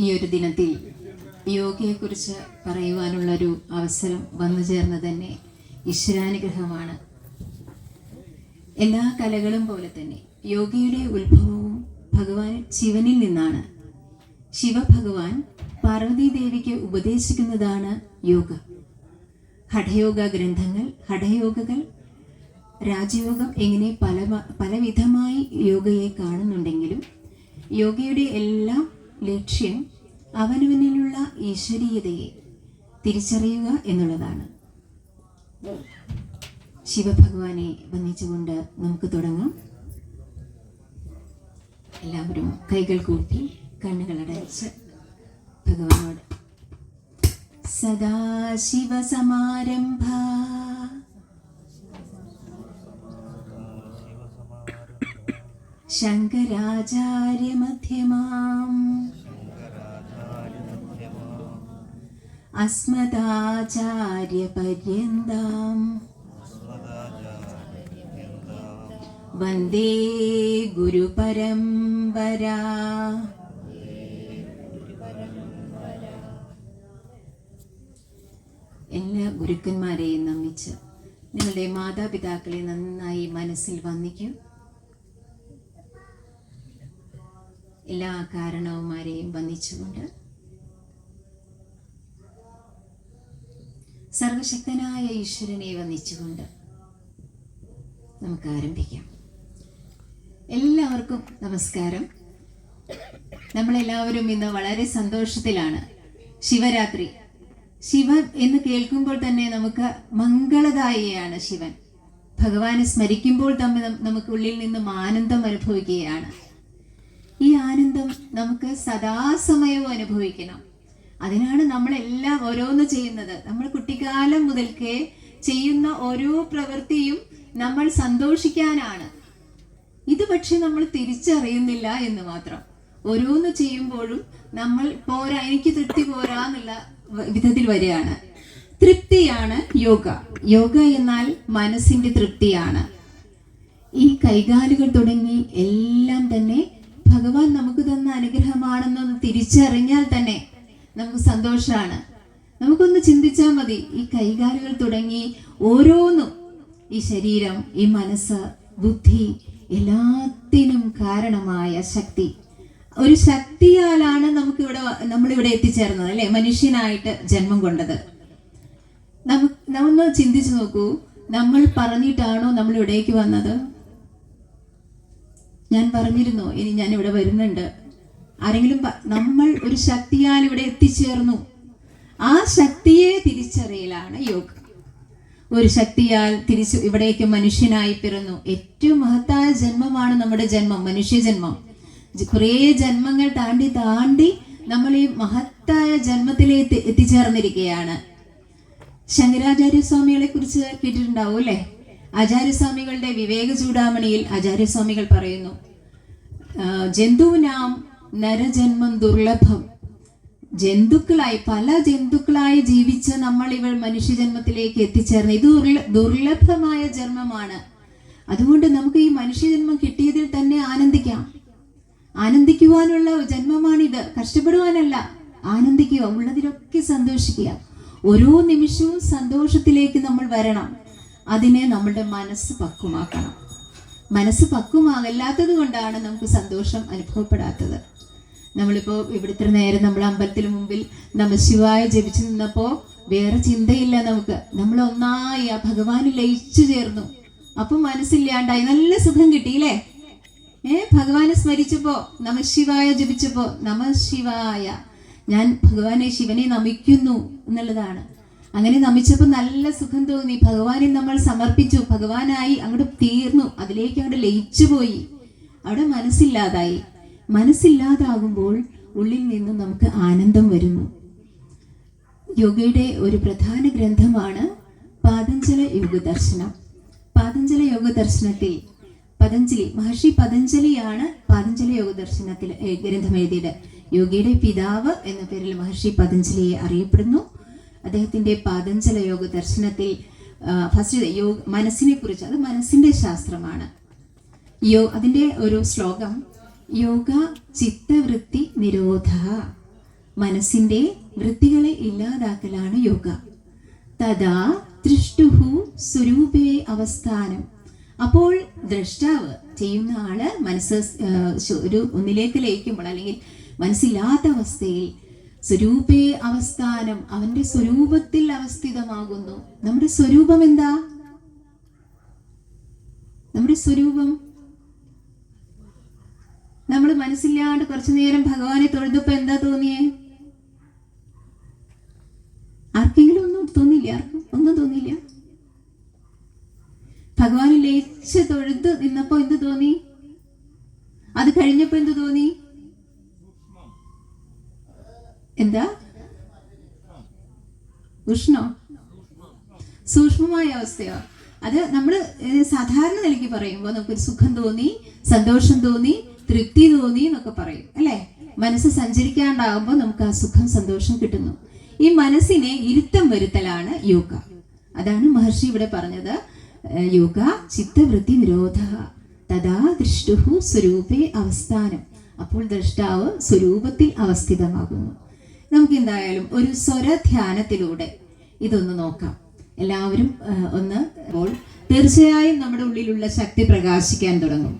ഈ ഒരു ദിനത്തിൽ യോഗയെക്കുറിച്ച് പറയുവാനുള്ളൊരു അവസരം വന്നു ചേർന്ന് തന്നെ ഈശ്വരാനുഗ്രഹമാണ്. എല്ലാ കലകളും പോലെ തന്നെ യോഗയുടെ ഉത്ഭവവും ഭഗവാൻ ശിവനിൽ നിന്നാണ്. ശിവഭഗവാൻ പാർവതീദേവിക്ക് ഉപദേശിക്കുന്നതാണ് യോഗ. ഹഠയോഗ ഗ്രന്ഥങ്ങൾ ഹഠയോഗകൾ രാജയോഗം എങ്ങനെ പല പലവിധമായി യോഗയെ കാണുന്നുണ്ടെങ്കിലും യോഗയുടെ എല്ലാ ലക്ഷ്യം അവനവനിലുള്ള ഈശ്വരീയതയെ തിരിച്ചറിയുക എന്നുള്ളതാണ്. ശിവഭഗവാനെ വന്ദിച്ചുകൊണ്ട് നമുക്ക് തുടങ്ങാം. എല്ലാവരും കൈകൾ കൂട്ടി കണ്ണുകളടച്ച് ഭഗവാനോട്. സദാശിവസമാരംഭ ശങ്കരാചാര്യമധ്യമാം. അസ്മദാചാര്യപര്യന്താം. വന്ദേ ഗുരുപരംപരാ എല്ലാ ഗുരുക്കന്മാരെയും നമിച്ച് നിങ്ങളുടെ മാതാപിതാക്കളെ നന്നായി മനസ്സിൽ വന്നിക്കും എല്ലാ കാരണവന്മാരെയും വന്ദിച്ചുകൊണ്ട് സർവശക്തനായ ഈശ്വരനെ വന്ദിച്ചുകൊണ്ട് നമുക്ക് ആരംഭിക്കാം. എല്ലാവർക്കും നമസ്കാരം. നമ്മളെല്ലാവരും ഇന്ന് വളരെ സന്തോഷത്തിലാണ്. ശിവരാത്രി. ശിവ എന്ന് കേൾക്കുമ്പോൾ തന്നെ നമുക്ക് മംഗളദായിയാണ് ശിവൻ. ഭഗവാനെ സ്മരിക്കുമ്പോൾ തമ്മിൽ നമുക്ക് ഉള്ളിൽ നിന്നും ആനന്ദം അനുഭവിക്കുകയാണ്. ഈ ആനന്ദം നമുക്ക് സദാസമയവും അനുഭവിക്കണം. അതിനാണ് നമ്മളെല്ലാം ഓരോന്ന് ചെയ്യുന്നത്. നമ്മൾ കുട്ടിക്കാലം മുതൽക്കേ ചെയ്യുന്ന ഓരോ പ്രവൃത്തിയും നമ്മൾ സന്തോഷിക്കാനാണ്. ഇത് പക്ഷെ നമ്മൾ തിരിച്ചറിയുന്നില്ല എന്ന് മാത്രം. ഓരോന്ന് ചെയ്യുമ്പോഴും നമ്മൾ പോരാ എനിക്ക് തൃപ്തി പോരാ എന്നുള്ള വിധത്തിൽ വരികയാണ്. തൃപ്തിയാണ് യോഗ. യോഗ എന്നാൽ മനസ്സിന്റെ തൃപ്തിയാണ്. ഈ കൈകാലുകൾ തുടങ്ങി എല്ലാം തന്നെ ഭഗവാൻ നമുക്ക് തന്ന അനുഗ്രഹമാണെന്ന് തിരിച്ചറിഞ്ഞാൽ തന്നെ നമുക്ക് സന്തോഷമാണ് നമുക്കൊന്ന് ചിന്തിച്ചാൽ മതി ഈ കൈകാലുകൾ തുടങ്ങി ഓരോന്നും ഈ ശരീരം ഈ മനസ്സ് ബുദ്ധി എല്ലാത്തിനും കാരണമായ ശക്തി. ഒരു ശക്തിയാലാണ് നമുക്ക് ഇവിടെ നമ്മളിവിടെ എത്തിച്ചേർന്നത് അല്ലെ? മനുഷ്യനായിട്ട് ജന്മം കൊണ്ടത്. നമുക്ക് നമ്മൊന്ന് ചിന്തിച്ചു നോക്കൂ നമ്മൾ പറഞ്ഞിട്ടാണോ നമ്മൾ ഇവിടേക്ക് വന്നത്? ഞാൻ പറഞ്ഞിരുന്നു ഇനി ഞാൻ ഇവിടെ വരുന്നുണ്ട്. ആരെങ്കിലും നമ്മൾ ഒരു ശക്തിയാൽ ഇവിടെ എത്തിച്ചേർന്നു. ആ ശക്തിയെ തിരിച്ചറിയലാണ് യോഗ. ഒരു ശക്തിയാൽ തിരിച്ചു ഇവിടേക്ക് മനുഷ്യനായി പിറന്നു. ഏറ്റവും മഹത്തായ ജന്മമാണ് നമ്മുടെ ജന്മം മനുഷ്യ ജന്മം കുറേ ജന്മങ്ങൾ താണ്ടി താണ്ടി നമ്മൾ ഈ മഹത്തായ ജന്മത്തിലേക്ക് എത്തിച്ചേർന്നിരിക്കുകയാണ്. ശങ്കരാചാര്യ സ്വാമികളെ കുറിച്ച് കേട്ടിട്ടുണ്ടാവും അല്ലെ? ആചാര്യസ്വാമികളുടെ വിവേക ചൂടാമണിയിൽ ആചാര്യസ്വാമികൾ പറയുന്നു ജന്തുവിനാം നരജന്മം ദുർലഭം. ജന്തുക്കളായി പല ജന്തുക്കളായി ജീവിച്ച നമ്മൾ ഇവൾ മനുഷ്യജന്മത്തിലേക്ക് എത്തിച്ചേർന്ന്. ഇത് ദുർലഭമായ ജന്മമാണ്. അതുകൊണ്ട് നമുക്ക് ഈ മനുഷ്യജന്മം കിട്ടിയതിൽ തന്നെ ആനന്ദിക്കാം. ആനന്ദിക്കുവാനുള്ള ജന്മമാണിത്. കഷ്ടപ്പെടുവാനല്ല ആനന്ദിക്കുക ഉള്ളതിലൊക്കെ സന്തോഷിക്കുക. ഓരോ നിമിഷവും സന്തോഷത്തിലേക്ക് നമ്മൾ വരണം. അതിനെ നമ്മുടെ മനസ്സ് പക്വമാക്കണം. മനസ്സ് പക്വമാകല്ലാത്തത് കൊണ്ടാണ് നമുക്ക് സന്തോഷം അനുഭവപ്പെടാത്തത്. നമ്മളിപ്പോൾ ഇവിടുത്തെ നേരം നമ്മൾ അമ്പലത്തിന് മുമ്പിൽ നമ്മൾ ശിവായ ജപിച്ചു നിന്നപ്പോൾ വേറെ ചിന്തയില്ല നമുക്ക്. നമ്മൾ ഒന്നായി ആ ഭഗവാന് ലയിച്ചു ചേർന്നു. അപ്പം മനസ്സില്ലാണ്ടായി നല്ല സുഖം കിട്ടിയില്ലേ? ഏ ഭഗവാനെ സ്മരിച്ചപ്പോ നമ ശിവായ ജപിച്ചപ്പോ നമ ശിവായ ഞാൻ ഭഗവാനെ ശിവനെ നമിക്കുന്നു എന്നുള്ളതാണ്. അങ്ങനെ നമിച്ചപ്പോൾ നല്ല സുഖം തോന്നി. ഭഗവാനെ നമ്മൾ സമർപ്പിച്ചു. ഭഗവാനായി അങ്ങോട്ട് തീർന്നു. അതിലേക്ക് അങ്ങോട്ട് ലയിച്ചു പോയി. അവിടെ മനസ്സില്ലാതായി. മനസ്സില്ലാതാകുമ്പോൾ ഉള്ളിൽ നിന്നും നമുക്ക് ആനന്ദം വരുന്നു. യോഗയുടെ ഒരു പ്രധാന ഗ്രന്ഥമാണ് പാതഞ്ജല യോഗദർശനം. പാതഞ്ജല യോഗദർശനത്തിൽ പതഞ്ജലി മഹർഷി പതഞ്ജലിയാണ് പാതഞ്ജലി യോഗദർശനത്തിൽ ഗ്രന്ഥം എഴുതിയത്. യോഗയുടെ പിതാവ് എന്ന പേരിൽ മഹർഷി പതഞ്ജലിയെ അറിയപ്പെടുന്നു. അദ്ദേഹത്തിന്റെ പാതഞ്ജല യോഗ ദർശനത്തിൽ ഫസ്റ്റ് യോഗ മനസ്സിനെ കുറിച്ച് അത് മനസ്സിന്റെ ശാസ്ത്രമാണ്. യോ അതിന്റെ ഒരു ശ്ലോകം യോഗ ചിത്തവൃത്തി നിരോധ മനസ്സിന്റെ വൃത്തികളെ ഇല്ലാതാക്കലാണ് യോഗ. തഥാ ദൃഷ്ടുഹു സ്വരൂപേ അവസ്ഥാനം. അപ്പോൾ ദ്രഷ്ടാവ് ചെയ്യുന്ന ആൾ മനസ്സ് ഒരു ഒന്നിലേക്ക് ലയിക്കുമ്പോൾ അല്ലെങ്കിൽ മനസ്സില്ലാത്ത അവസ്ഥയിൽ സ്വരൂപേ അവസ്ഥാനം അവന്റെ സ്വരൂപത്തിൽ അവസ്ഥിതമാകുന്നു. നമ്മുടെ സ്വരൂപം എന്താ? നമ്മുടെ സ്വരൂപം? നമ്മൾ മനസ്സില്ലാണ്ട് കുറച്ചു നേരം ഭഗവാനെ തൊഴുതപ്പോ എന്താ തോന്നിയേ? ആർക്കെങ്കിലും ഒന്നും തോന്നില്ല ആർക്കും ഒന്നും തോന്നിയില്ല. ഭഗവാനെ ലയിച്ച് തൊഴുത് നിന്നപ്പോ എന്ത് തോന്നി? അത് കഴിഞ്ഞപ്പോ എന്ത് തോന്നി? എന്താ? ഉഷ്ണോ? സൂക്ഷ്മമായ അവസ്ഥയോ? അത് നമ്മൾ സാധാരണ നിലയ്ക്ക് പറയുമ്പോൾ നമുക്കൊരു സുഖം തോന്നി സന്തോഷം തോന്നി തൃപ്തി തോന്നി എന്നൊക്കെ പറയും അല്ലേ? മനസ്സ് സഞ്ചരിക്കാണ്ടാകുമ്പോൾ നമുക്ക് ആ സുഖം സന്തോഷം കിട്ടുന്നു. ഈ മനസ്സിനെ ഇരുത്തം വരുത്തലാണ് യോഗ. അതാണ് മഹർഷി ഇവിടെ പറഞ്ഞത് യോഗ ചിത്തവൃത്തി നിരോധ തഥാ ദൃഷ്ടുഹു സ്വരൂപേ അവസ്ഥാനം. അപ്പോൾ ദ്രഷ്ടാവ് സ്വരൂപത്തിൽ അവസ്ഥിതമാകുന്നു. നമുക്ക് എന്തായാലും ഒരു സ്വരധ്യാനത്തിലൂടെ ഇതൊന്ന് നോക്കാം. എല്ലാവരും ഒന്ന് അപ്പോൾ തീർച്ചയായും നമ്മുടെ ഉള്ളിലുള്ള ശക്തി പ്രകാശിക്കാൻ തുടങ്ങും.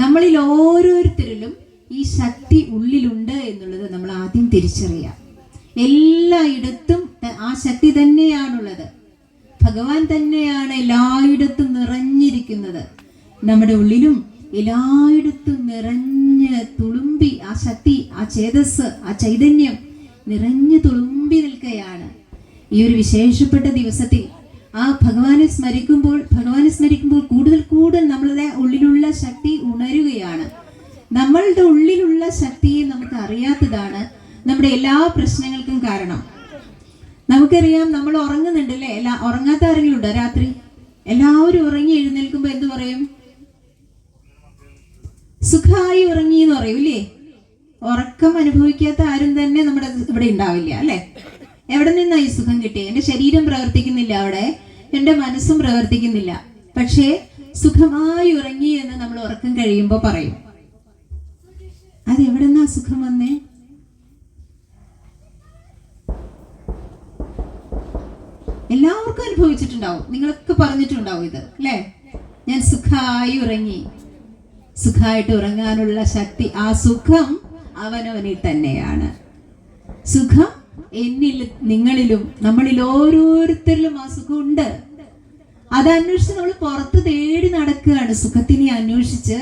നമ്മളിൽ ഓരോരുത്തരിലും ഈ ശക്തി ഉള്ളിലുണ്ട് എന്നുള്ളത് നമ്മൾ ആദ്യം തിരിച്ചറിയാം. എല്ലായിടത്തും ആ ശക്തി തന്നെയാണുള്ളത്. ഭഗവാൻ തന്നെയാണ് എല്ലായിടത്തും നിറഞ്ഞിരിക്കുന്നത്. നമ്മുടെ ഉള്ളിലും എല്ലായിടത്തും നിറഞ്ഞ് തുളുമ്പി ആ ശക്തി ആ ചേതസ് ആ ചൈതന്യം നിറഞ്ഞു തുളുമ്പി നിൽക്കുകയാണ് ഈ ഒരു വിശേഷപ്പെട്ട ദിവസത്തിൽ ആ ഭഗവാനെ സ്മരിക്കുമ്പോൾ ഭഗവാനെ സ്മരിക്കുമ്പോൾ കൂടുതൽ കൂടുതൽ നമ്മളുടെ ഉള്ളിലുള്ള ശക്തി ഉണരുകയാണ്. നമ്മളുടെ ഉള്ളിലുള്ള ശക്തിയെ നമുക്ക് അറിയാത്തതാണ് നമ്മുടെ എല്ലാ പ്രശ്നങ്ങൾക്കും കാരണം. നമുക്കറിയാം നമ്മൾ ഉറങ്ങുന്നുണ്ട് അല്ലേ എല്ലാ ഉറങ്ങാത്ത ആരെങ്കിലും ഉണ്ടോ രാത്രി? എല്ലാവരും ഉറങ്ങി എഴുന്നേൽക്കുമ്പോ എന്ത് പറയും? സുഖമായി ഉറങ്ങി എന്ന് പറയും ഇല്ലേ? ഉറക്കം അനുഭവിക്കാത്ത ആരും തന്നെ നമ്മുടെ ഇവിടെ ഉണ്ടാവില്ല അല്ലെ? എവിടെ നിന്നാണ് ഈ സുഖം കിട്ടിയത് എന്റെ ശരീരം പ്രവർത്തിക്കുന്നില്ല അവിടെ. എന്റെ മനസ്സും പ്രവർത്തിക്കുന്നില്ല. പക്ഷേ സുഖമായി ഉറങ്ങി എന്ന് നമ്മൾ ഉറക്കം കഴിയുമ്പോൾ പറയും. അത് നിന്നാ സുഖം വന്നേ? എല്ലാവർക്കും അനുഭവിച്ചിട്ടുണ്ടാവും. നിങ്ങളൊക്കെ പറഞ്ഞിട്ടുണ്ടാവും ഇത് അല്ലേ? ഞാൻ സുഖമായി ഉറങ്ങി. സുഖമായിട്ട് ഉറങ്ങാനുള്ള ശക്തി. ആ സുഖം അവനവനിൽ തന്നെയാണ്. സുഖം എന്നിൽ നിങ്ങളിലും നമ്മളിൽ ഓരോരുത്തരിലും ആ സുഖമുണ്ട്. അത് അന്വേഷിച്ച് നമ്മൾ പുറത്ത് തേടി നടക്കുകയാണ്. സുഖത്തിനെ അന്വേഷിച്ച്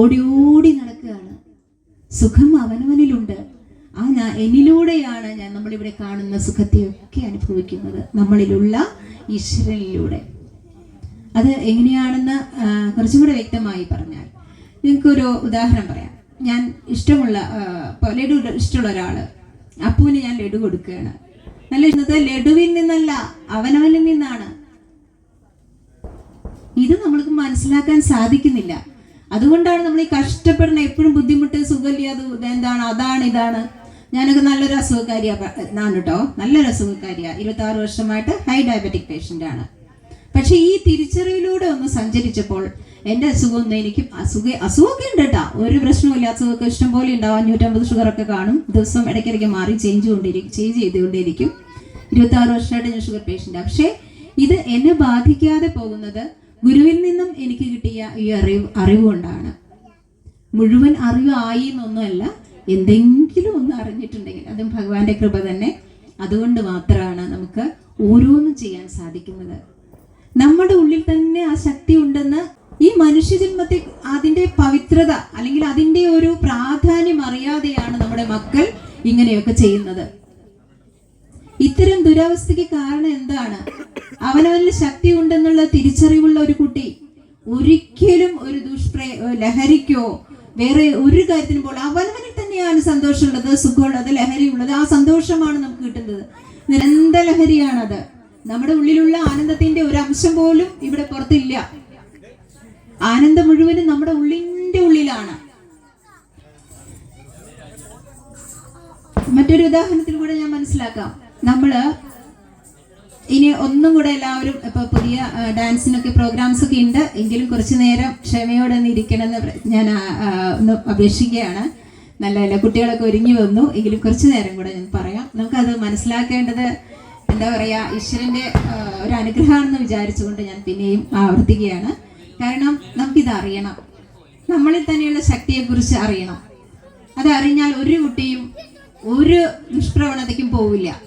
ഓടി ഓടി നടക്കുകയാണ്. സുഖം അവനവനിലുണ്ട്. ആ ഞാൻ എന്നിലൂടെയാണ് ഞാൻ നമ്മളിവിടെ കാണുന്ന സുഖത്തെയൊക്കെ അനുഭവിക്കുന്നത്. നമ്മളിലുള്ള ഈശ്വരനിലൂടെ. അത് എങ്ങനെയാണെന്ന് കുറച്ചും കൂടെ വ്യക്തമായി പറഞ്ഞാൽ നിങ്ങൾക്കൊരു ഉദാഹരണം പറയാം. ഞാൻ ഇഷ്ടമുള്ള ലഡു ഇഷ്ടമുള്ള ഒരാൾ. അപ്പുവിന് ഞാൻ ലഡു കൊടുക്കുകയാണ്. നല്ല ഇന്നത്തെ ലഡുവിൽ നിന്നല്ല അവനവനിൽ നിന്നാണ്. ഇത് നമ്മൾക്ക് മനസ്സിലാക്കാൻ സാധിക്കുന്നില്ല. അതുകൊണ്ടാണ് നമ്മൾ ഈ കഷ്ടപ്പെടുന്ന എപ്പോഴും ബുദ്ധിമുട്ട് സുഖമില്ലാതെ എന്താണ് അതാണ് ഇതാണ്. ഞാനൊക്കെ നല്ലൊരു അസുഖക്കാരിയാണ് കേട്ടോ നല്ലൊരു അസുഖക്കാരിയാണ് ഇരുപത്തി ആറ് വർഷമായിട്ട് ഹൈ ഡയബറ്റിക് പേഷ്യന്റ് ആണ്. പക്ഷെ ഈ തിരിച്ചറിവിലൂടെ ഒന്ന് സഞ്ചരിച്ചപ്പോൾ എന്റെ അസുഖമൊന്നും എനിക്ക് അസുഖ അസുഖമൊക്കെ ഉണ്ട് കേട്ടോ. ഒരു പ്രശ്നമില്ല അസുഖമൊക്കെ ഇഷ്ടംപോലെ ഉണ്ടാവും. അഞ്ഞൂറ്റമ്പത് ഷുഗറൊക്കെ കാണും. ദിവസം ഇടയ്ക്കിടയ്ക്ക് മാറി ചേഞ്ച് കൊണ്ടിരിക്കും ചേഞ്ച് ചെയ്തുകൊണ്ടിരിക്കും ഇരുപത്തി ആറ് വർഷമായിട്ട് ഞാൻ ഷുഗർ പേഷ്യന്റ് പക്ഷേ ഇത് എന്നെ ബാധിക്കാതെ പോകുന്നത് ഗുരുവിൽ നിന്നും എനിക്ക് കിട്ടിയ ഈ അറിവ് അറിവുകൊണ്ടാണ് മുഴുവൻ അറിവായി എന്നൊന്നുമല്ല എന്തെങ്കിലും ഒന്ന് അറിഞ്ഞിട്ടുണ്ടെങ്കിൽ അതും ഭഗവാന്റെ കൃപ തന്നെ. അതുകൊണ്ട് മാത്രമാണ് നമുക്ക് ഓരോന്നും ചെയ്യാൻ സാധിക്കുന്നത്. നമ്മുടെ ഉള്ളിൽ തന്നെ ആ ശക്തി ഉണ്ടെന്ന് ഈ മനുഷ്യജന്മത്തെ അതിന്റെ പവിത്രത അല്ലെങ്കിൽ അതിന്റെ ഒരു പ്രാധാന്യം അറിയാതെയാണ് നമ്മുടെ മക്കൾ ഇങ്ങനെയൊക്കെ ചെയ്യുന്നത്. ഇത്തരം ദുരവസ്ഥയ്ക്ക് കാരണം എന്താണ്? അവനവനിൽ ശക്തി ഉണ്ടെന്നുള്ള തിരിച്ചറിവുള്ള ഒരു കുട്ടി ഒരിക്കലും ഒരു ദുഷ്പ്രയ ലഹരിക്കോ വേറെ ഒരു കാര്യത്തിനും പോലും അവനവനിൽ തന്നെയാണ് സന്തോഷമുള്ളത് സുഖമുള്ളത് ലഹരിയുള്ളത്. ആ സന്തോഷമാണ് നമുക്ക് കിട്ടുന്നത്. നിരന്തര ലഹരിയാണത്. നമ്മുടെ ഉള്ളിലുള്ള ആനന്ദത്തിന്റെ ഒരു അംശം പോലും ഇവിടെ പുറത്തില്ല. ആനന്ദം മുഴുവനും നമ്മുടെ ഉള്ളിന്റെ ഉള്ളിലാണ്. മറ്റൊരു ഉദാഹരണത്തിൽ കൂടെ ഞാൻ മനസ്സിലാക്കാം. നമ്മൾ ഇനി ഒന്നും കൂടെ എല്ലാവരും ഇപ്പൊ പുതിയ ഡാൻസിനൊക്കെ പ്രോഗ്രാംസ് ഒക്കെ ഉണ്ട്. എങ്കിലും കുറച്ചു നേരം ക്ഷമയോടെ ഒന്ന് ഇരിക്കണമെന്ന് ഞാൻ ഒന്ന് അപേക്ഷിക്കുകയാണ്. നല്ല നല്ല കുട്ടികളൊക്കെ ഒരുങ്ങി വന്നു. എങ്കിലും കുറച്ചു നേരം കൂടെ ഞാൻ പറയാം. നമുക്കത് മനസ്സിലാക്കേണ്ടത് എന്താ പറയുക ഈശ്വരന്റെ ഒരു അനുഗ്രഹമാണെന്ന് വിചാരിച്ചുകൊണ്ട് ഞാൻ പിന്നെയും ആവർത്തിക്കുകയാണ്. കാരണം നമുക്കിത് അറിയണം നമ്മളിൽ തന്നെയുള്ള ശക്തിയെക്കുറിച്ച് അറിയണം. അത് അറിഞ്ഞാൽ ഒരു കുട്ടിയും ഒരു ദുഷ്പ്രവണതയ്ക്കും പോവില്ല.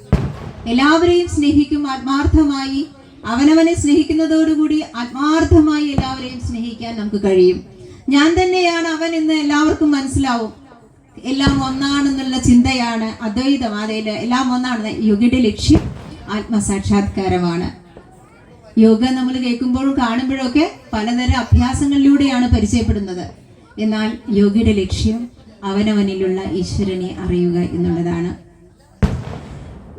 എല്ലാവരെയും സ്നേഹിക്കും ആത്മാർത്ഥമായി അവനവനെ സ്നേഹിക്കുന്നതോടുകൂടി ആത്മാർത്ഥമായി എല്ലാവരെയും സ്നേഹിക്കാൻ നമുക്ക് കഴിയും. ഞാൻ തന്നെയാണ് അവൻ എന്ന് എല്ലാവർക്കും മനസ്സിലാവും. എല്ലാം ഒന്നാണെന്നുള്ള ചിന്തയാണ് അദ്വൈതം. അതായത് എല്ലാം ഒന്നാണ് യുഗിയുടെ ലക്ഷ്യം ആത്മസാക്ഷാത്കാരമാണ്. യോഗ നമ്മൾ കേൾക്കുമ്പോഴും കാണുമ്പോഴും ഒക്കെ പലതരം അഭ്യാസങ്ങളിലൂടെയാണ് പരിചയപ്പെടുന്നത്. എന്നാൽ യോഗയുടെ ലക്ഷ്യം അവനവനിലുള്ള ഈശ്വരനെ അറിയുക എന്നുള്ളതാണ്.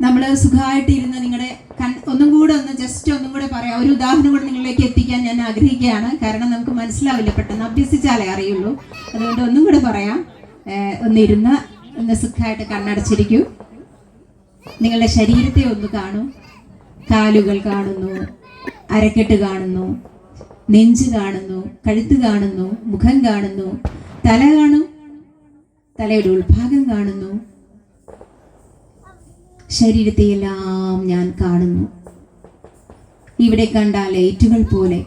നമ്മൾ സുഖമായിട്ടിരുന്ന് നിങ്ങളുടെ കൺ ഒന്നും കൂടെ ഒന്ന് ജസ്റ്റ് ഒന്നും കൂടെ പറയാം. ഒരു ഉദാഹരണം കൂടെ നിങ്ങളിലേക്ക് എത്തിക്കാൻ ഞാൻ ആഗ്രഹിക്കുകയാണ്. കാരണം നമുക്ക് മനസ്സിലാവില്ല പെട്ടെന്ന് അഭ്യസിച്ചാലേ അറിയുള്ളൂ. അതുകൊണ്ട് ഒന്നും കൂടെ പറയാം. ഒന്നിരുന്ന് ഒന്ന് സുഖമായിട്ട് കണ്ണടച്ചിരിക്കൂ. നിങ്ങളുടെ ശരീരത്തെ ഒന്ന് കാണൂ. കാലുകൾ കാണുന്നു. അരക്കെട്ട് കാണുന്നു നെഞ്ച് കാണുന്നു കഴുത്ത് കാണുന്നു മുഖം കാണുന്നു തല കാണും തലയുടെ ഉൾഭാഗം കാണുന്നു. ശരീരത്തെ എല്ലാം ഞാൻ കാണുന്നു. ഇവിടെ കണ്ട ലൈറ്റുകൾ പോലെ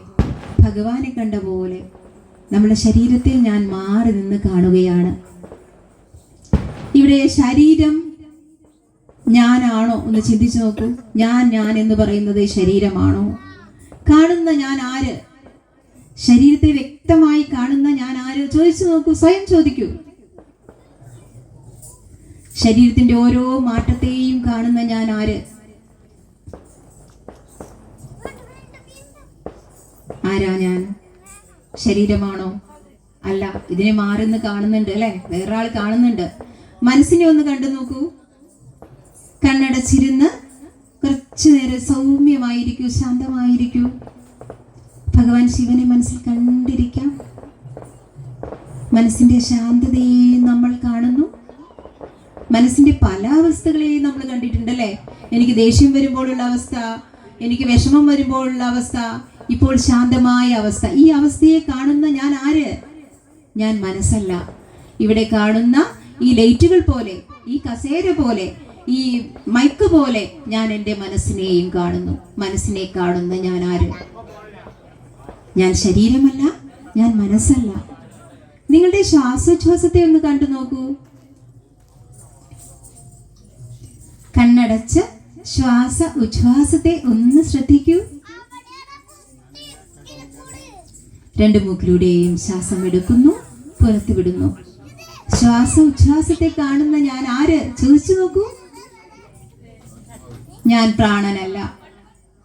ഭഗവാനെ കണ്ട പോലെ നമ്മുടെ ശരീരത്തിൽ ഞാൻ മാറി നിന്ന് കാണുകയാണ്. ഇവിടെ ശരീരം ഞാനാണോ? ഒന്ന് ചിന്തിച്ചു നോക്കൂ. ഞാൻ ഞാൻ എന്ന് പറയുന്നത് ശരീരമാണോ? കാണുന്ന ഞാൻ ആര്? ശരീരത്തെ വ്യക്തമായി കാണുന്ന ഞാൻ ആര്? ചോദിച്ചു നോക്കൂ സ്വയം ചോദിക്കൂ. ശരീരത്തിന്റെ ഓരോ മാറ്റത്തെയും കാണുന്ന ഞാൻ ആര്? ആരാ ഞാൻ? ശരീരമാണോ? അല്ല ഇതിനെ മാറുന്ന് കാണുന്നുണ്ട് അല്ലെ? വേറൊരാൾ കാണുന്നുണ്ട്. മനസ്സിനെ ഒന്ന് കണ്ടു നോക്കൂ. കണ്ണടച്ചിരുന്ന് കുറച്ചു നേരം സൗമ്യമായിരിക്കൂ ശാന്തമായിരിക്കൂ. ഭഗവാൻ ശിവനെ മനസ്സിൽ കണ്ടിരിക്കാം. മനസ്സിന്റെ ശാന്തതയെ നമ്മൾ കാണുന്നു. മനസ്സിന്റെ പല അവസ്ഥകളെയും നമ്മൾ കണ്ടിട്ടുണ്ട് അല്ലേ? എനിക്ക് ദേഷ്യം വരുമ്പോഴുള്ള അവസ്ഥ എനിക്ക് വിഷമം വരുമ്പോഴുള്ള അവസ്ഥ ഇപ്പോൾ ശാന്തമായ അവസ്ഥ. ഈ അവസ്ഥയെ കാണുന്ന ഞാൻ ആര്? ഞാൻ മനസ്സല്ല. ഇവിടെ കാണുന്ന ഈ ലൈറ്റുകൾ പോലെ ഈ കസേര പോലെ ഈ മൈക്ക് പോലെ ഞാൻ എന്റെ മനസ്സിനെയും കാണുന്നു. മനസ്സിനെ കാണുന്ന ഞാൻ ആര്? ഞാൻ ശരീരമല്ല ഞാൻ മനസ്സല്ല. നിങ്ങളുടെ ശ്വാസോച്ഛ്വാസത്തെ ഒന്ന് കണ്ടു നോക്കൂ. കണ്ണടച്ച് ശ്വാസ ഉച്ഛ്വാസത്തെ ഒന്ന് ശ്രദ്ധിക്കൂ. രണ്ട് മൂക്കിലൂടെയും ശ്വാസം എടുക്കുന്നു പുറത്തുവിടുന്നു ശ്വാസ ഉച്ഛ്വാസത്തെ കാണുന്ന ഞാൻ ആര്? ചോദിച്ചു നോക്കൂ. ഞാൻ പ്രാണനല്ല.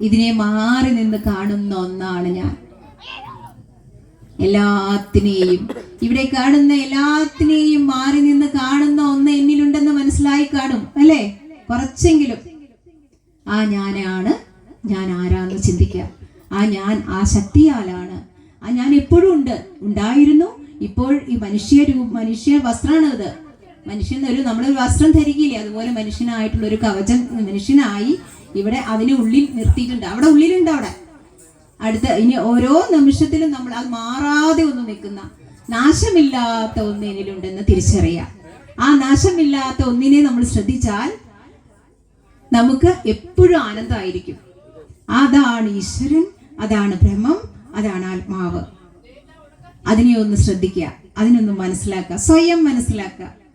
ഇതിനെ മാറി നിന്ന് കാണുന്ന ഒന്നാണ് ഞാൻ. എല്ലാത്തിനെയും. ഇവിടെ കാണുന്ന എല്ലാത്തിനെയും മാറി നിന്ന് കാണുന്ന ഒന്ന് എന്നിലുണ്ടെന്ന് മനസ്സിലായി കാണും അല്ലേ? കുറച്ചെങ്കിലും. ആ ഞാനാണ്. ഞാൻ ആരാന്ന് ചിന്തിക്കുക. ആ ഞാൻ ആ ശക്തിയാലാണ്. ആ ഞാൻ എപ്പോഴും ഉണ്ട്. ഉണ്ടായിരുന്നു. ഇപ്പോൾ ഈ മനുഷ്യ മനുഷ്യ വസ്ത്രമാണ് മനുഷ്യൻ ഒരു നമ്മളൊരു വസ്ത്രം ധരിക്കില്ലേ? അതുപോലെ മനുഷ്യനായിട്ടുള്ള ഒരു കവചം മനുഷ്യനായി ഇവിടെ അതിന് ഉള്ളിൽ നിർത്തിയിട്ടുണ്ട്. അവിടെ ഉള്ളിലുണ്ട് അവിടെ. അടുത്ത ഇനി ഓരോ നിമിഷത്തിലും നമ്മൾ അത് മാറാതെ ഒന്ന് നിൽക്കുന്ന നാശമില്ലാത്ത ഒന്ന് എന്നിലുണ്ടെന്ന് തിരിച്ചറിയാം ആ നാശമില്ലാത്ത ഒന്നിനെ നമ്മൾ ശ്രദ്ധിച്ചാൽ നമുക്ക് എപ്പോഴും ആനന്ദമായിരിക്കും. അതാണ് ഈശ്വരൻ അതാണ് ബ്രഹ്മം അതാണ് ആത്മാവ്. അതിനെ ഒന്ന് ശ്രദ്ധിക്കുക. അതിനൊന്ന് മനസ്സിലാക്കുക. സ്വയം മനസ്സിലാക്കുക.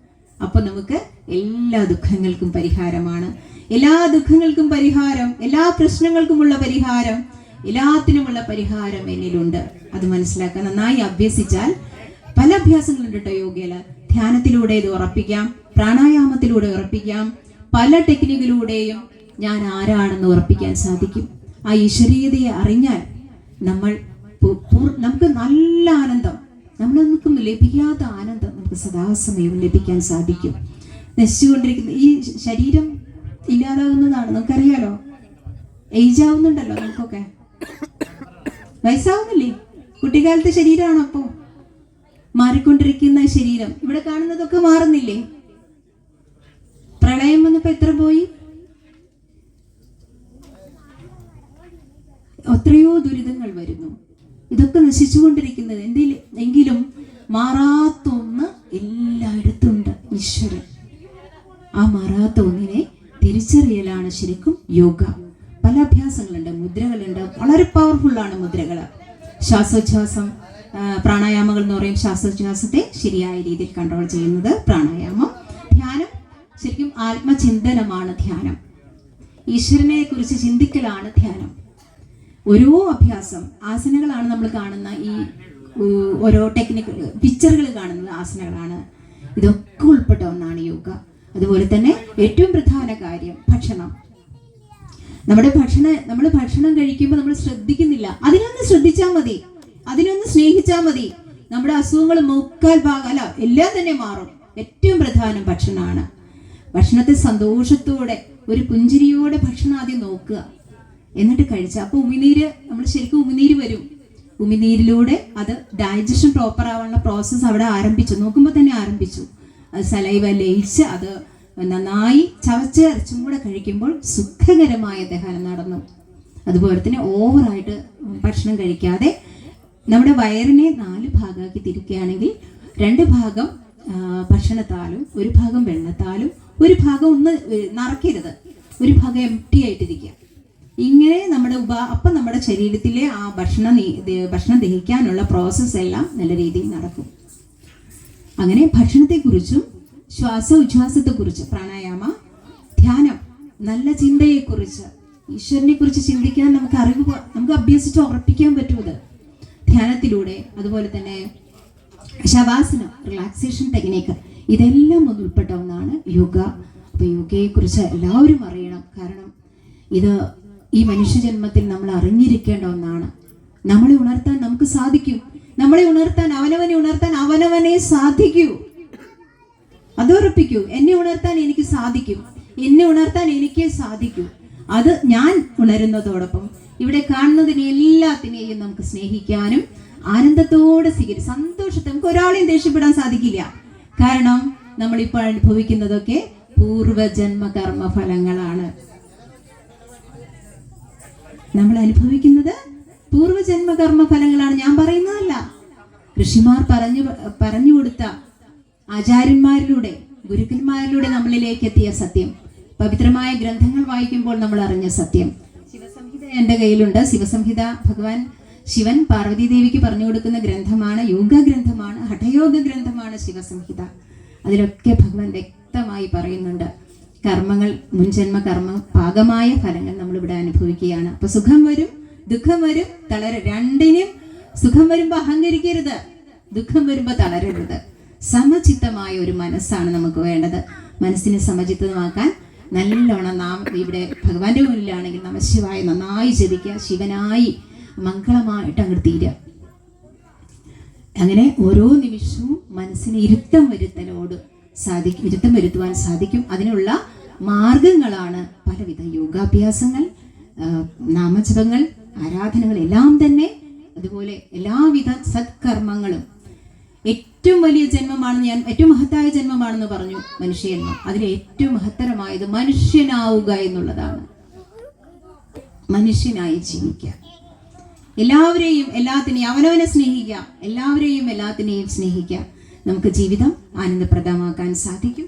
അപ്പൊ നമുക്ക് എല്ലാ ദുഃഖങ്ങൾക്കും പരിഹാരമാണ്. എല്ലാ ദുഃഖങ്ങൾക്കും പരിഹാരം എല്ലാ പ്രശ്നങ്ങൾക്കുമുള്ള പരിഹാരം എല്ലാത്തിനുമുള്ള പരിഹാരം എന്നിലുണ്ട്. അത് മനസ്സിലാക്കാൻ നന്നായി അഭ്യസിച്ചാൽ പല അഭ്യാസങ്ങളുണ്ട് കേട്ടോ യോഗയിൽ ധ്യാനത്തിലൂടെ ഇത് ഉറപ്പിക്കാം പ്രാണായാമത്തിലൂടെ ഉറപ്പിക്കാം പല ടെക്നിക്കിലൂടെയും ഞാൻ ആരാണെന്ന് ഉറപ്പിക്കാൻ സാധിക്കും. ആ ഈശ്വരീയതയെ അറിഞ്ഞാൽ നമ്മൾ നമുക്ക് നല്ല ആനന്ദം നമ്മൾ ലഭിക്കാത്ത ആനന്ദം നമുക്ക് സദാസമയം ലഭിക്കാൻ സാധിക്കും. നശിച്ചുകൊണ്ടിരിക്കുന്ന ഈ ശരീരം ഇല്ലാതാവുന്നതാണ് നമുക്കറിയാലോ? ഏജ് ആവുന്നുണ്ടല്ലോ നമുക്കൊക്കെ. വയസ്സാവുന്നില്ലേ? കുട്ടിക്കാലത്തെ ശരീരമാണോ അപ്പോ? മാറിക്കൊണ്ടിരിക്കുന്ന ശരീരം. ഇവിടെ കാണുന്നതൊക്കെ മാറുന്നില്ലേ? പ്രളയം വന്നപ്പോ എത്ര പോയി? എത്രയോ ദുരിതങ്ങൾ വരുന്നു. ഇതൊക്കെ നശിച്ചുകൊണ്ടിരിക്കുന്നത്. എന്തിൽ എങ്കിലും മാറാത്ത ഒന്ന് എല്ലായിടത്തും ഉണ്ട് ഈശ്വരൻ. ആ മാറാത്ത ഒന്നിനെ തിരിച്ചറിയലാണ് ശരിക്കും യോഗ. പല അഭ്യാസങ്ങളുണ്ട് മുദ്രകളുണ്ട്. വളരെ പവർഫുള്ളാണ് മുദ്രകൾ. ശ്വാസോച്ഛ്വാസം പ്രാണായാമങ്ങൾ എന്ന് പറയും. ശ്വാസോച്ഛ്വാസത്തെ ശരിയായ രീതിയിൽ കൺട്രോൾ ചെയ്യുന്നത് പ്രാണായാമം. ധ്യാനം ശരിക്കും ആത്മചിന്തനമാണ് ധ്യാനം. ഈശ്വരനെ കുറിച്ച് ചിന്തിക്കലാണ് ധ്യാനം. ഓരോ അഭ്യാസം ആസനകളാണ് നമ്മൾ കാണുന്ന ഈ ഓരോ ടെക്നിക്കൽ പിക്ചറുകൾ കാണുന്നത് ആസനകളാണ്. ഇതൊക്കെ ഉൾപ്പെട്ട ഒന്നാണ് യോഗ. അതുപോലെ തന്നെ ഏറ്റവും പ്രധാന കാര്യം ഭക്ഷണം. നമ്മുടെ ഭക്ഷണ നമ്മൾ ഭക്ഷണം കഴിക്കുമ്പോൾ നമ്മൾ ശ്രദ്ധിക്കുന്നില്ല. അതിനൊന്ന് ശ്രദ്ധിച്ചാൽ മതി. അതിനൊന്ന് സ്നേഹിച്ചാൽ മതി. നമ്മുടെ അസുഖങ്ങൾ മുക്കാൽ ഭാഗം അല്ല എല്ലാം തന്നെ മാറും. ഏറ്റവും പ്രധാനം ഭക്ഷണമാണ്. ഭക്ഷണത്തെ സന്തോഷത്തോടെ ഒരു പുഞ്ചിരിയോടെ ഭക്ഷണം ആദ്യം നോക്കുക. എന്നിട്ട് കഴിച്ച. അപ്പോൾ ഉമിനീര് നമ്മൾ ശരിക്കും ഉമിനീര് വരും. ഉമിനീരിലൂടെ അത് ഡൈജഷൻ പ്രോപ്പർ ആവാനുള്ള പ്രോസസ്സ് അവിടെ ആരംഭിച്ചു. നോക്കുമ്പോൾ തന്നെ ആരംഭിച്ചു. അത് സലൈവ ലയിച്ച് അത് നന്നായി ചവച്ചരച്ചും കൂടെ കഴിക്കുമ്പോൾ സുഖകരമായ ദഹനം നടന്നു. അതുപോലെ തന്നെ ഓവറായിട്ട് ഭക്ഷണം കഴിക്കാതെ നമ്മുടെ വയറിനെ നാല് ഭാഗമാക്കി തിരിക്കുകയാണെങ്കിൽ രണ്ട് ഭാഗം ഭക്ഷണത്താലും ഒരു ഭാഗം വെള്ളത്താലും ഒരു ഭാഗം ഒന്ന് നിറയ്ക്കരുത്. ഒരു ഭാഗം എം ടി ആയിട്ടിരിക്കുക. ഇങ്ങനെ നമ്മുടെ ഉപ അപ്പം നമ്മുടെ ശരീരത്തിലെ ആ ഭക്ഷണ ഭക്ഷണം ദഹിക്കാനുള്ള പ്രോസസ്സ് എല്ലാം നല്ല രീതിയിൽ നടക്കും. അങ്ങനെ ഭക്ഷണത്തെക്കുറിച്ചും ശ്വാസ ഉച്ഛ്വാസത്തെക്കുറിച്ച് പ്രാണായാമ ധ്യാനം നല്ല ചിന്തയെക്കുറിച്ച് ഈശ്വരനെ കുറിച്ച് ചിന്തിക്കാൻ നമുക്ക് അറിവ് നമുക്ക് അഭ്യസിച്ച് ഉറപ്പിക്കാൻ പറ്റുമത് ധ്യാനത്തിലൂടെ അതുപോലെ തന്നെ ശവാസനം റിലാക്സേഷൻ ടെക്നീക്ക് ഇതെല്ലാം ഒന്ന് ഉൾപ്പെട്ട ഒന്നാണ് യോഗ. അപ്പോൾ യോഗയെക്കുറിച്ച് എല്ലാവരും അറിയണം. കാരണം ഇത് ഈ മനുഷ്യജന്മത്തിൽ നമ്മൾ അറിഞ്ഞിരിക്കേണ്ട ഒന്നാണ്. നമ്മളെ ഉണർത്താൻ നമുക്ക് സാധിക്കും. നമ്മളെ ഉണർത്താൻ അവനവനെ ഉണർത്താൻ അവനവനെ സാധിക്കൂ. അതുറപ്പിക്കൂ. എന്നെ ഉണർത്താൻ എനിക്ക് സാധിക്കും. എന്നെ ഉണർത്താൻ എനിക്ക് സാധിക്കൂ. അത് ഞാൻ ഉണരുന്നതോടൊപ്പം ഇവിടെ കാണുന്നതിനെ എല്ലാത്തിനെയും നമുക്ക് സ്നേഹിക്കാനും ആനന്ദത്തോടെ സ്വീകരിക്കും സന്തോഷത്തെ നമുക്ക് ഒരാളെയും ദേഷ്യപ്പെടാൻ സാധിക്കില്ല. കാരണം നമ്മളിപ്പോൾ അനുഭവിക്കുന്നതൊക്കെ പൂർവജന്മ കർമ്മ ഫലങ്ങളാണ് നമ്മൾ അനുഭവിക്കുന്നത് പൂർവജന്മകർമ്മ ഫലങ്ങളാണ്. ഞാൻ പറയുന്നതല്ല. ഋഷിമാർ പറഞ്ഞു പറഞ്ഞു കൊടുത്ത ആചാര്യന്മാരിലൂടെ ഗുരുക്കന്മാരിലൂടെ നമ്മളിലേക്ക് എത്തിയ സത്യം. പവിത്രമായ ഗ്രന്ഥങ്ങൾ വായിക്കുമ്പോൾ നമ്മൾ അറിഞ്ഞ സത്യം. ശിവസംഹിത എന്റെ കയ്യിലുണ്ട്. ശിവസംഹിത ഭഗവാൻ ശിവൻ പാർവതി ദേവിക്ക് പറഞ്ഞു കൊടുക്കുന്ന ഗ്രന്ഥമാണ് യോഗ ഗ്രന്ഥമാണ് ഹഠയോഗ ഗ്രന്ഥമാണ് ശിവസംഹിത. അതിലൊക്കെ ഭഗവാൻ വ്യക്തമായി പറയുന്നുണ്ട്. കർമ്മങ്ങൾ മുൻജന്മ കർമ്മ പാകമായ ഫലങ്ങൾ നമ്മൾ ഇവിടെ അനുഭവിക്കുകയാണ്. അപ്പൊ സുഖം വരും ദുഃഖം വരും തളര രണ്ടിനും സുഖം വരുമ്പോ അഹങ്കരിക്കരുത്. ദുഃഖം വരുമ്പോ തളരരുത്. സമചിത്തമായ ഒരു മനസ്സാണ് നമുക്ക് വേണ്ടത്. മനസ്സിനെ സമചിത്തമാക്കാൻ നല്ലോണം നാം ഇവിടെ ഭഗവാന്റെ മുന്നിലാണെങ്കിൽ നമശിവായി നന്നായി ചതിക്കുക ശിവനായി മംഗളമായിട്ട് അങ്ങ് തീരുക. അങ്ങനെ ഓരോ നിമിഷവും മനസ്സിന് ഇരുത്തം വരുത്തലോട് സാധിക്കും. ഇരുത്തം വരുത്തുവാൻ സാധിക്കും. അതിനുള്ള മാർഗങ്ങളാണ് പലവിധ യോഗാഭ്യാസങ്ങൾ നാമജപങ്ങൾ ആരാധനകൾ എല്ലാം തന്നെ അതുപോലെ എല്ലാവിധ സത്കർമ്മങ്ങളും. ഏറ്റവും വലിയ ജന്മമാണെന്ന് ഞാൻ ഏറ്റവും മഹത്തായ ജന്മമാണെന്ന് പറഞ്ഞു മനുഷ്യജന്മം അതിൽ ഏറ്റവും മഹത്തരമായത് മനുഷ്യനാവുക എന്നുള്ളതാണ്. മനുഷ്യനായി ജീവിക്കുക. എല്ലാവരെയും എല്ലാത്തിനെയും അവനവനെ സ്നേഹിക്കുക. എല്ലാവരെയും എല്ലാത്തിനെയും സ്നേഹിക്കുക. നമുക്ക് ജീവിതം ആനന്ദപ്രദമാക്കാൻ സാധിക്കും.